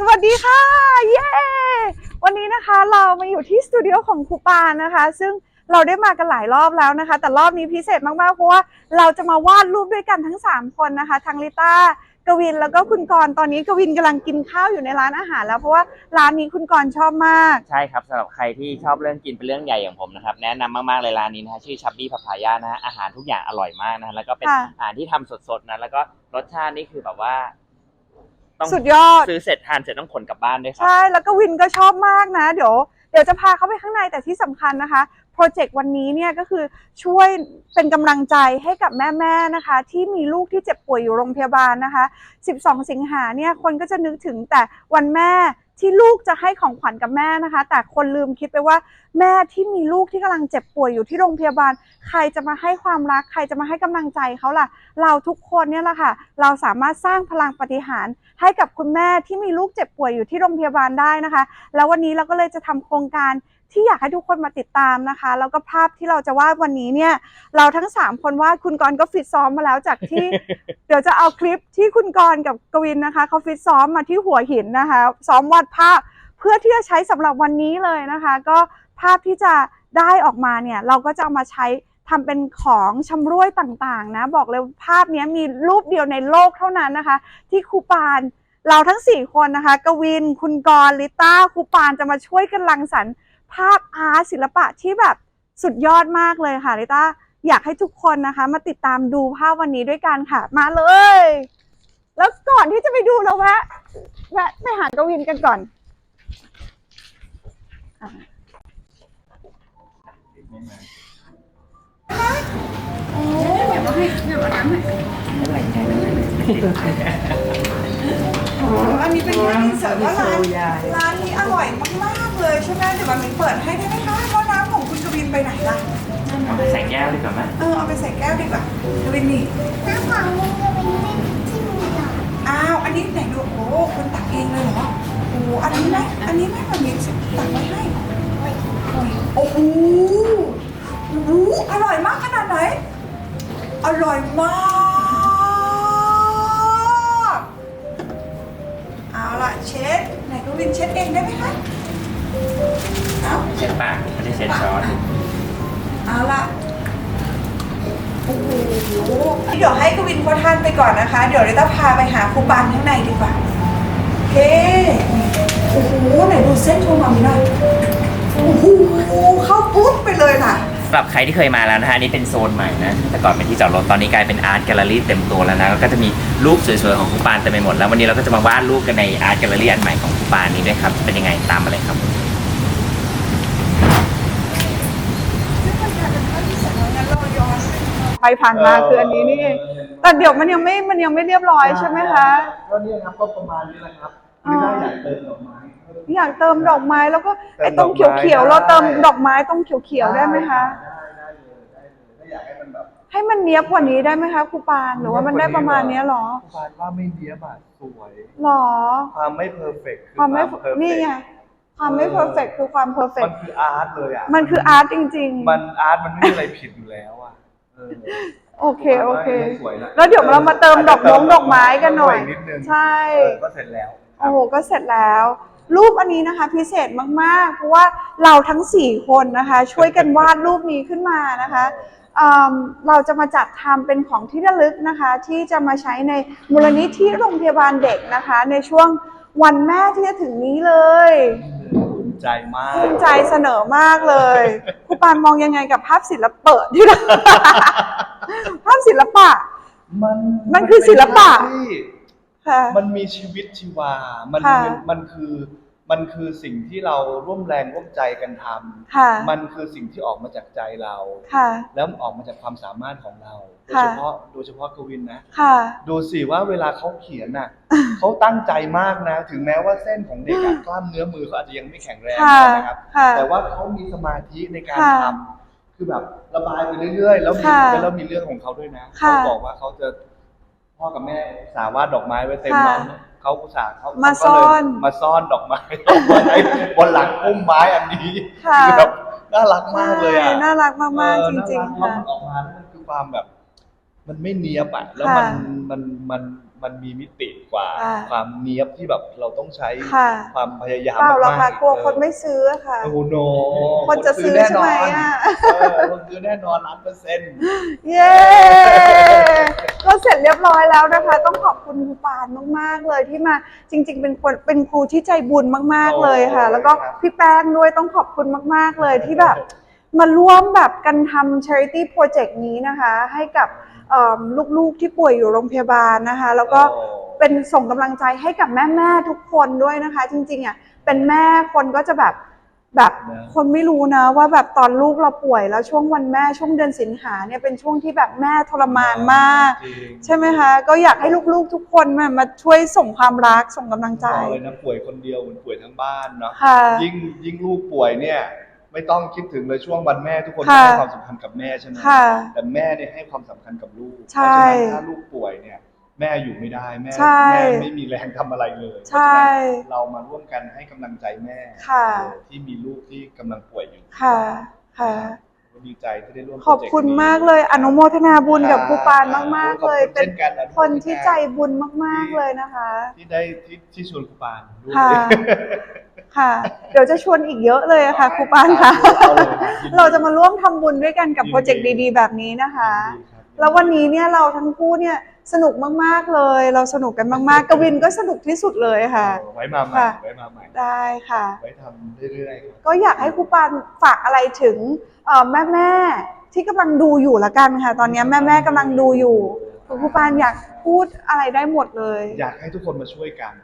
สวัสดีค่ะ เย้ วันนี้นะคะเรามาอยู่ที่สตูดิโอของครูปานนะคะ ซึ่งเราได้มากันหลายรอบแล้วนะคะ แต่รอบนี้พิเศษมากๆ เพราะว่าเราจะมาวาดรูปด้วยกันทั้ง 3 คนนะคะ ทั้งลิต้ากวินแล้วก็คุณกรณ์ตอนนี้กวินกำลังกินข้าวอยู่ในร้านอาหารแล้วเพราะว่าร้านนี้คุณกรณ์ชอบมาก ใช่ครับสำหรับใครที่ชอบเรื่องกินเป็นเรื่องใหญ่อย่างผมนะครับ แนะนำมากๆเลยร้านนี้นะฮะชื่อชับบี้พพายานะฮะอาหารทุกอย่างอร่อยมากนะฮะแล้วก็เป็นค่ะ อาหารที่ทำสดๆนะแล้วก็รสชาตินี่คือแบบว่า ต้องสุดยอด ซื้อเสร็จทานเสร็จต้องขนกลับบ้านด้วยครับ ใช่ แล้วก็วินก็ชอบมากนะ เดี๋ยว เดี๋ยวจะพาเขาไปข้างในแต่ที่สำคัญนะคะโปรเจกต์วันนี้เนี่ยก็คือช่วยเป็นกำลังใจให้กับแม่ๆนะคะ ที่มีลูกที่เจ็บป่วยอยู่โรงพยาบาลนะคะ 12 สิงหาเนี่ยคนก็จะนึกถึงแต่วันแม่ ที่ลูกจะให้ของขวัญกับแม่นะคะ แต่คนลืมคิดไปว่าแม่ที่มีลูกที่กำลังเจ็บป่วยอยู่ที่โรงพยาบาล ใครจะมาให้ความรัก ใครจะมาให้กำลังใจเขาล่ะ เราทุกคนเนี่ยแหละค่ะ เราสามารถสร้างพลังปฏิหารให้กับคุณแม่ที่มีลูกเจ็บป่วยอยู่ที่โรงพยาบาลได้นะคะ แล้ววันนี้เราก็เลยจะทำโครงการ ที่อยากให้ทุกคนมาติดตามนะคะ แล้วก็ภาพที่เราจะวาดวันนี้เนี่ย เราทั้ง 3 คนวาดคุณกรณ์ก็ฟิตซ้อมมาแล้วจากที่ เดี๋ยวจะเอาคลิปที่คุณกรณ์กับกวินนะคะเขาฟิตซ้อมมาที่หัวหินนะคะ ซ้อมวาดภาพเพื่อที่จะใช้สำหรับวันนี้เลยนะคะ ก็ภาพที่จะได้ออกมาเนี่ยเราก็จะเอามาใช้ทำเป็นของชำร่วยต่างๆนะ บอกเลยว่าภาพเนี้ยมีรูปเดียวในโลกเท่านั้นนะคะ ที่ครูปานเราทั้ง 4 คนนะคะ กวิน คุณกรณ์ลิต้าครูปานจะมาช่วยกันรังสรรค์ ภาพอาร์ตศิลปะที่แบบสุดยอดมากเลยค่ะลิต้าอยากให้ทุกคนนะคะ มาติดตามดูภาพวันนี้ด้วยกันค่ะ มาเลย แล้วก่อนที่จะไปดูเราแวะแวะไปหากวินกันก่อนอะอ๋ออันนี้เป็นงานอินเสิร์ตว่าร้านร้านนี้อร่อยมากๆ เลยใช่ไหมเดี๋ยวมันมีเปิดให้ได้ไหมคะเพราะน้ำของคุณกวินไปไหนล่ะ เอาไปใส่แก้วดีกว่าไหมเออเอาไปใส่แก้วดีกว่ากวินนี่ น้ำของมึงจะเป็นเล่นที่มีหรออ้าว อันนี้ไหนดูโอ้โหคุณตักเองเลยเหรอ โอ้โหอันนี้ไหมอันนี้ไหมมันมีตักไว้ให้ โอ้โหโอ้โหอร่อยมากขนาดไหน อร่อยมาก เดี๋ยวให้กวินเขาทานไปก่อนนะคะ เดี๋ยวเราจะพาไปหาครูปานข้างในดีกว่าโอเคโอ้โหไหนดูเส้นโชว์มามีหน่อยโอ้โหเข้าปุ๊บไปเลยน่ะสำหรับใครที่เคยมาแล้วนะฮะนนี่เป็นโซนใหม่นะ แต่ก่อนเป็นที่จอดรถตอนนี้กลายเป็นอาร์ตแกลเลอรี่เต็มตัวแล้วนะแล้วก็จะมีรูปสวยๆของครูปานเต็มไปหมดแล้ววันนี้เราก็จะมาวาดรูปกันในอาร์ตแกลเลอรี่อันใหม่ของครูปานนี้ด้วยครับเป็นยังไงตามมาเลยครับ ไปผ่านมาคืออันนี้นี่เองแต่เดี๋ยวมันยังไม่มันยังไม่เรียบร้อยใช่ไหมคะก็เนี่ยครับก็ประมาณนี้แหละครับไม่ได้อยากเติมดอกไม้อยากเติมดอกไม้แล้วก็ไอ้ตรงเติมดอกไม้เขียวๆได้เราเติมดอกไม้ตรงเขียวๆได้ไหมคะได้ได้เลยได้เลยถ้าอยากให้มันแบบให้มันเนี้ยบกว่านี้ได้ไหมคะครูปานหรือว่ามันได้ประมาณเนี้ยเหรอครูปานว่าไม่เนี้ยบอะสวยหรอความไม่เพอร์เฟกต์คือความไม่ perfect นี่ไงความไม่เพอร์เฟกคือความเพอร์เฟมักนคืออาร์ตเลยอะมันคืออาร์ตจริงมันอาร์ตมันไม่มีอะไรผิดอยู่แล้วอะเออๆ โอเคโอเค สวยนะแล้วเดี๋ยวเรามาเติมดอกมงดอกไม้กันหน่อยนิดนึงใช่เออก็เสร็จแล้วครัโอ้บโหก็เสร็จแล้ว รูปอันนี้นะคะ พิเศษมากๆ เพราะว่าเราทั้ง4คนนะคะ ช่วยกันวาดรูปนี้ขึ้นมานะคะอืมเราจะมาจัดทำเป็นของที่ระลึกนะคะ ที่จะมาใช้ในมูลนิธิโรงพยาบาลเด็กนะคะ ในช่วงวันแม่ที่จะถึงนี้เลยภู มิใจมากภูมิใจเสนอมากเลยครูปานมองยังไงกับภาพศิลปะที่เรา ภาพศิลปะ มันมันคือศิลปะเป็นภาพที่ค่ะ มันมีชีวิตชีวา มันค่ะ มันมันคือ มันคือสิ่งที่เราร่วมแรงร่วมใจกันทค่ะำมันคือสิ่งที่ออกมาจากใจเรา ค่ะ แล้วออกมาจากความสามารถของเรา โดยค่ะเฉพาะโดยเฉพาะกวินนะ ค่ะ ดูสิว่าเวลาเขาเขียนน่ะ เขาตั้งใจมากนะ ถึงแม้ว่าเส้นของเด็กอะกล้ามเนื้อมือเขาอาจจะยังไม่แข็งแรงค่ะ นะครับ ค่ะ แต่ว่าเขามีสมาธิในการค่ะทำคือแบบระบายไปเรื่อยๆ แล้วมีค่ะแล้วมีเรื่องของเขาด้วยนะ ค่ะเขาบอกว่าเขาจะพ่อกับแม่สาวาดดอกไม้ไว้เต็มค่ะร้านนะ เขาอุตส่าห์เขามาเขก็เลยซ่อน มาซ่อนดอกไม้ดอกไม้บนหลังพุ่มไม้อันนี้ค่ะคือแบบน่ารักมากเลยอะใช่น่ารักมากเอๆอจริงน่าๆรักค่ะแล้วมันออกมาแล้วมันคือความแบบ มันไม่เนียบอะแล้วค่ะมันมันมัน มันมีมิติกว่า ค่ะความเนี้ยบที่แบบเราต้องใช้ค่ะ ความพยายามเปล่าหรอกค่ะมๆกลัวคนเออไม่ซื้ออะค่ะโอ้โหโนคนจะซื้อแน่ใช่นไหมอนอะเออคนซื้อแน่นอนล้านเปอร์เซ็นต์ เย้ก็เสร็จเรียบร้อยแล้วนะคะ ต้องขอบคุณครูปานมาก ๆ เลยที่มาจริง ๆ เป็นคนเป็นครูที่ใจบุญมาก ๆ เลยค่ะ แล้วก็พี่แป้งด้วยต้องขอบคุณมาก ๆ เลยที่แบบ มาร่วมแบบกันทำ charity project นี้นะคะ ให้กับเอิ่มลูกๆที่ป่วยอยู่โรงพยาบาลนะคะ แล้วก็โอ้เป็นส่งกำลังใจให้กับแม่ๆทุกคนด้วยนะคะ จริงๆอะเป็นแม่คนก็จะแบบแบบนะคนไม่รู้นะว่าแบบตอนลูกเราป่วยแล้วช่วงวันแม่ช่วงเดือนสิงหาเนี่ยเป็นช่วงที่แบบแม่ทรมานมากจริงใช่ไหมคะ ก็อยากให้ลูกๆทุกคนมามาช่วยส่งความรักส่งกำลังใจบอกเลยนะป่วยคนเดียวเหมือนป่วยทั้งบ้านเนาะค่ะยิ่งยิ่งลูกป่วยเนี่ย ไม่ต้องคิดถึงเลยช่วงวันแม่ทุกคนค่ะให้ความสำคัญกับแม่ใช่ไหมค่ะแต่แม่เนี่ยให้ความสำคัญกับลูกใช่เพราะฉะนั้นถ้าลูกป่วยเนี่ยแม่อยู่ไม่ได้แม่ใช่ แม่ไม่มีแรงทำอะไรเลยใช่เพราะฉะนั้นเรามาร่วมกันให้กำลังใจแม่ค่ะ ที่มีลูกที่กำลังป่วยอยู่ค่ะค่ะ ดีใจที่ได้ร่วมขอบคุณมากเลย อนุโมทนาบุญกับครูปานมาก ๆ เลยขอบคุณเป็นช่กัอนุโมทา คนที่ใจบุญมาก ๆ เลยนะคะ ที่ได้ที่ที่ชวนครูปานด้วย ค่ะ ค่ะ เดี๋ยวจะชวนอีกเยอะเลยอะค่ะครูปานค่ะ เอาเลยครับยินดี เราจะมาร่วมทำบุญด้วยกันกับโปรเจกต์ดีๆ แบบนี้นะคะ ยินดีครับ แล้ววันนี้เนี่ยเราทั้งคู่เนี่ยสนุกมากๆเลย เราสนุกกันมากๆกวินก็สนุกที่สุดเลยค่ะ ไว้มาใหม่ค่ะ ไว้มาใหม่ ได้ค่ะ ไว้ทำเรื่อยๆครับก็อยากให้ครูปานฝากอะไรถึงแม่อแม่ๆที่กำลังดูอยู่ละกันค่ะ ตอนนี้แม่แม่ๆกำลังดูอยู่ครูปานอยากพูดอะไรได้หมดเลย อยากให้ทุกคนมาช่วยกัน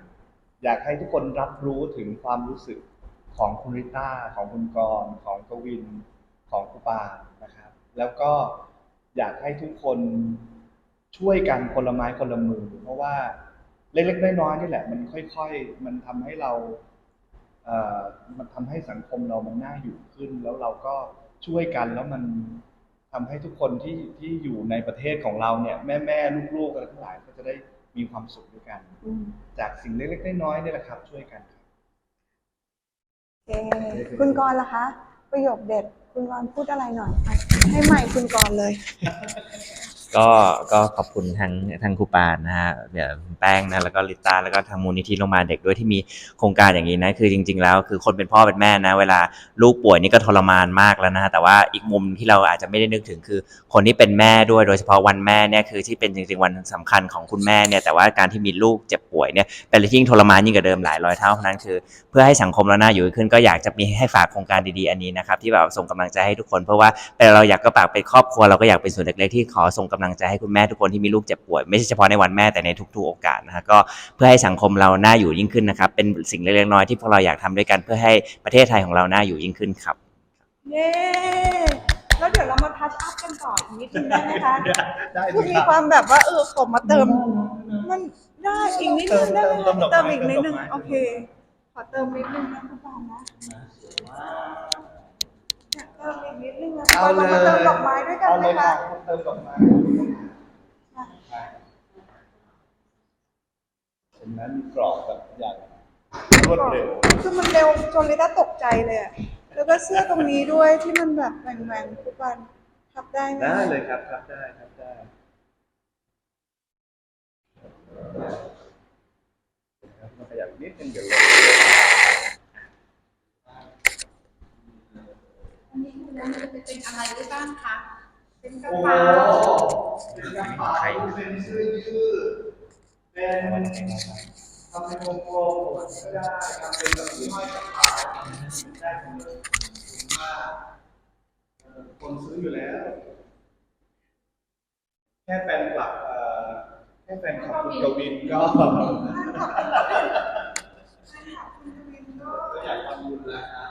อยากให้ทุกคนรับรู้ถึงความรู้สึกของคุณริต้าของคุณกรของกวินของครูปานนะครับ แล้วก็อยากให้ทุกคนช่วยกันคนละไม้คนละมือ เพราะว่าเล็กๆน้อยๆนี่แหละ มันค่อยๆ มันทำให้เราเอ่อมันทำให้สังคมเรามันน่าอยู่ขึ้น แล้วเราก็ช่วยกันแล้วมันทำให้ทุกคนที่ที่อยู่ในประเทศของเราเนี่ย แม่แม่ๆลูกๆอะไรทั้งหลายก็จะได้ มีความสุขด้วยกัน อืมจากสิ่งเล็กๆน้อยๆนี่แหละครับ ช่วยกันครับโอเคคุณกรณ์ล่ะคะ ประโยคเด็ด คุณกรณ์พูดอะไรหน่อยอะให้ใหม่คุณกรณ์เลย ก็ก็ขอบคุณทั้งทั้งครูปานนะฮะเดี๋ยวแป้งนะแล้วก็ลิต้าแล้วก็ทางมูลนิธิโรงพยาบาลเด็กด้วยที่มีโครงการอย่างนี้นะคือจริง ๆ แล้วคือคนเป็นพ่อเป็นแม่นะ เวลาลูกป่วยนี่ก็ทรมานมากแล้วนะฮะแต่ว่าอีกมุมที่เราอาจจะไม่ได้นึกถึงคือ คนที่เป็นแม่ด้วยโดยเฉพาะวันแม่เนี่ยคือที่เป็นจริง ๆ วันสำคัญของคุณแม่เนี่ยแต่ว่าการที่มีลูกเจ็บป่วยเนี่ยเป็นอะไรที่ยิ่งทรมานยิ่งกว่าเดิมหลายร้อยเท่าเพราะนั้นคือ เพื่อให้สังคมเราหน่าอยู่ขึ้นก็อยากจะมีให้ฝากโครงการดีๆอันนี้นะครับที่แบบส่งกำลังใจให้ทุกคน เพราะว่าเราอยากก็ฝากเป็นครอบครัวเราก็อยากเป็นส่วนเล็กๆที่ขอส่งกำลังใจให้คุณแม่ทุกคนที่มีลูกเจ็บป่วย ไม่ใช่เฉพาะในวันแม่แต่ในทุกๆโอกาสนะฮะก็เพื่อให้สังคมเราน่าอยู่ยิ่งขึ้นนะครับ เป็นสิ่งเล็กๆน้อยๆที่พวกเราอยากทำด้วยกันเพื่อให้ประเทศไทยของเราน่าอยู่ยิ่งขึ้นครับเย้แล้วเดี๋ยวเรามาทัชอัพกันต่ออีกนิดนึงได้ไหมคะได้คือสิมีครับความแบบว่าเออผมมาเติม มันได้อีกนิดนึงได้ไหมเติมดอกไม้เติมอีกนิดนึงเติมดอกไม้โอเคขอเติมนิดนึงนะคุณปานนะ อยากเติมอีกนิดนึงนะเอาเราเลย มาเติมดอกไม้ด้วยกันเอาไหเลมยคะค่ะเติมดอกไม้ฉะนั้นกรอบแบบอย่างรวดเร็วคือมันเร็วจนลิต้าตกใจเลยอะแล้วก็เสื้อตรงนี้ด้วยที่มันแบบแหว่งๆคุณปานทับได้ไหมได้เลยครับครับได้ครับได้ครับมาขยับนิดนึงเดี๋ยวลง อันนี้คุณมันจะ เป็นอะไรได้บ้างคะ เป็นกระเป๋าเป็นกระเป๋าเป็นเสื้อยืดเป็นทำเป็นวงกลมก็ได้ทำเป็นแบบห้อยกระเป๋าได้หมเลยว่าคนซื้ออยู่แล้ว แค่แฟนคลับแค่แฟนคลับคุณกวินก็ก็อยากทำบุญแล้วครับ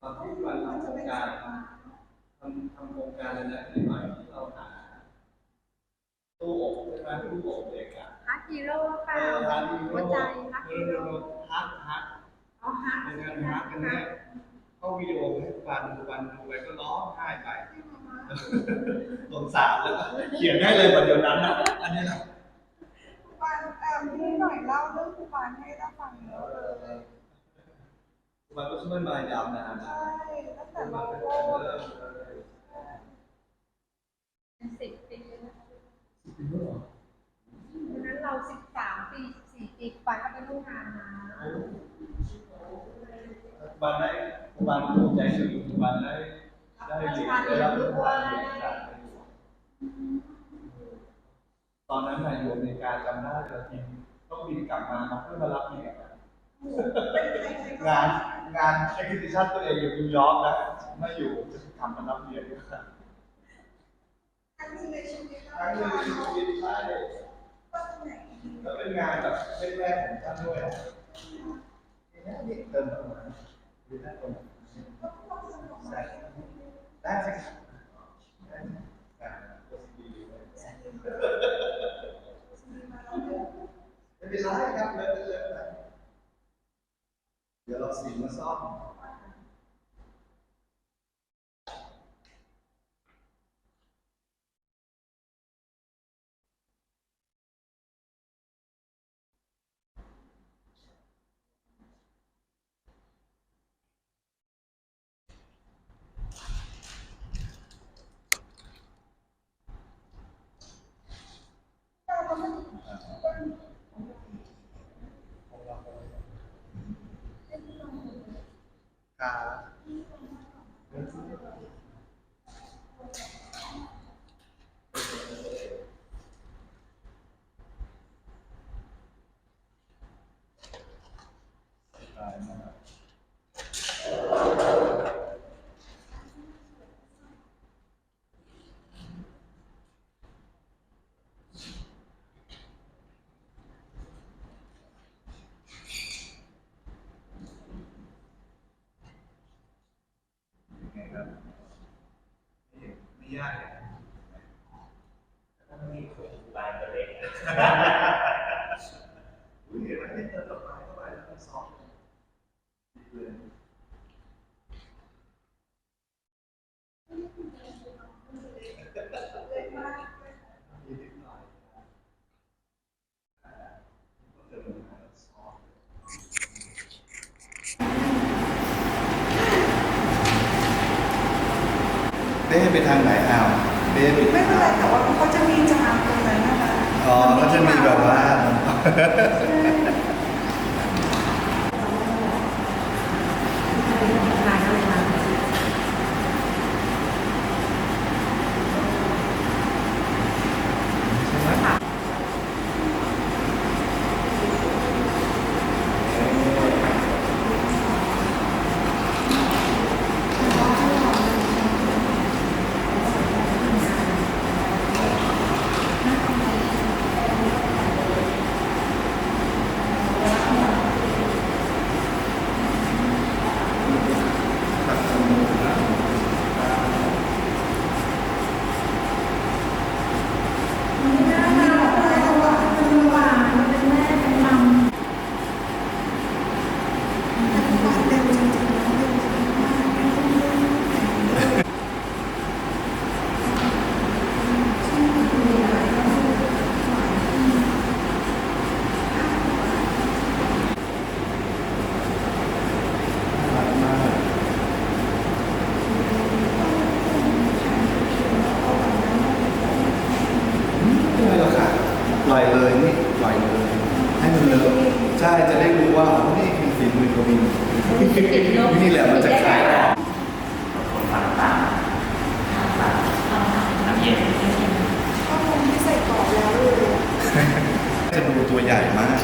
ตอนที่วันทำโครงการทำทำโครงการ เลยนะที่ใหม่ที่เราหาตู้อบใช่ไหมตู้อบเด็กอะฮักฮีโร่เอค่ะอฮันนี่หัวใจฮักเอฮีอโร่ฮักฮักเอาฮักในงานฮักกันเนี่ยเขาวิดีโอให้ฟันฟันดูไปก็ร้องไห้ไปสงสารแล้วก็เขียนได้เลยวันเดียวนั้นนะอันนี้นะปานเอ่อนี่หน่อยเล่าเรื่องคุณปานให้เราฟังเยอะเลยมันก็ช่วยมายาวนานนะใช่ตั้งแต่เราโลกเริ่ เป็นสิบปีแล้ววันนั้นเราสิบสามปีสี่ปีไปก็ไปร่วมงานมาบานได้บานภูมิใจสุดบานได้ได้เหรียญได้รับรางวัลเหรียญจากในหลวงตอนนั้นนายอยู่อเมริกาจำได้เลยทีมต้องบินกลับมาเพื่อมารับเหรียญงานงานเอ็กซิบิชันตัวเองอยู่นิวยอร์กนะไม่อยู่จะกลับมารับเหรียญด้วย กันครั้งหนึ่งในชีวิตครั้งหนึ่งในชีวิตใช่แล้วเป็นงานแบบแรกๆของท่านด้วยนะนี่เติมประมาณดูได้ตรงไหนได้สิครับได้สิอ่าก็ดีเลยไม่เป็นไรครับเลิกเลิกไปเดี๋ยวเราสีมาซ่อม กาตายมากยังไงครับไม่ไม่ยากเลยนะ มีคนบานกันเลย อุ้ยเห็นไหมเติมดอกไม้เข้าไปแล้วมันซอฟต์ เลยนิดหน่อยอ่าก็เติมดอกไม้แล้วซอฟต์เด้ไปทางไหนอ้าวเด้ไปไม่เป็นไรแต่ว่าเขาจะมีจามตรงนั้นนะคะอ๋อก็จะมีแบบว่าไม่เป็นไรหรอกค่ะปล่อยเลยนี่ปล่อยเลย ให้มันเลอะใช่ จะได้รู้ว่าอ๋อนี่คือฝีมือกวินนี่แหละมันจะคลายออก คนฟังตามน้ำเย็น ข้อมูลที่ใส่กรอบแล้วเลย จะดูตัวใหญ่มาก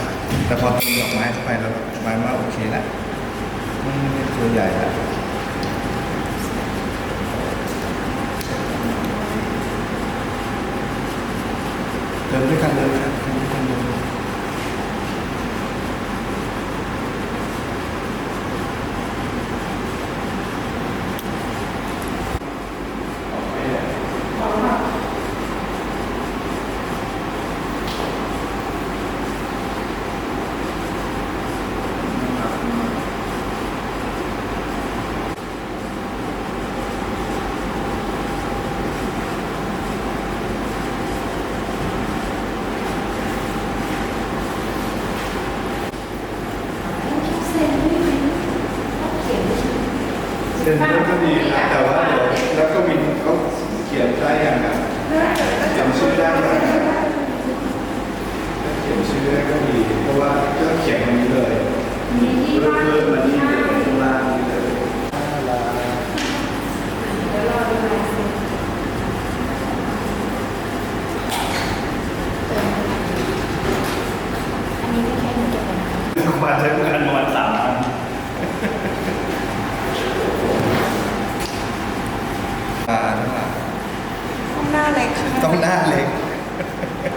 แต่พอทำดอกไม้เข้าไปแล้วหมายว่าโอเคแล้วอืมตัวใหญ่แล้วเดินด้วยกันเลยครับเดินะ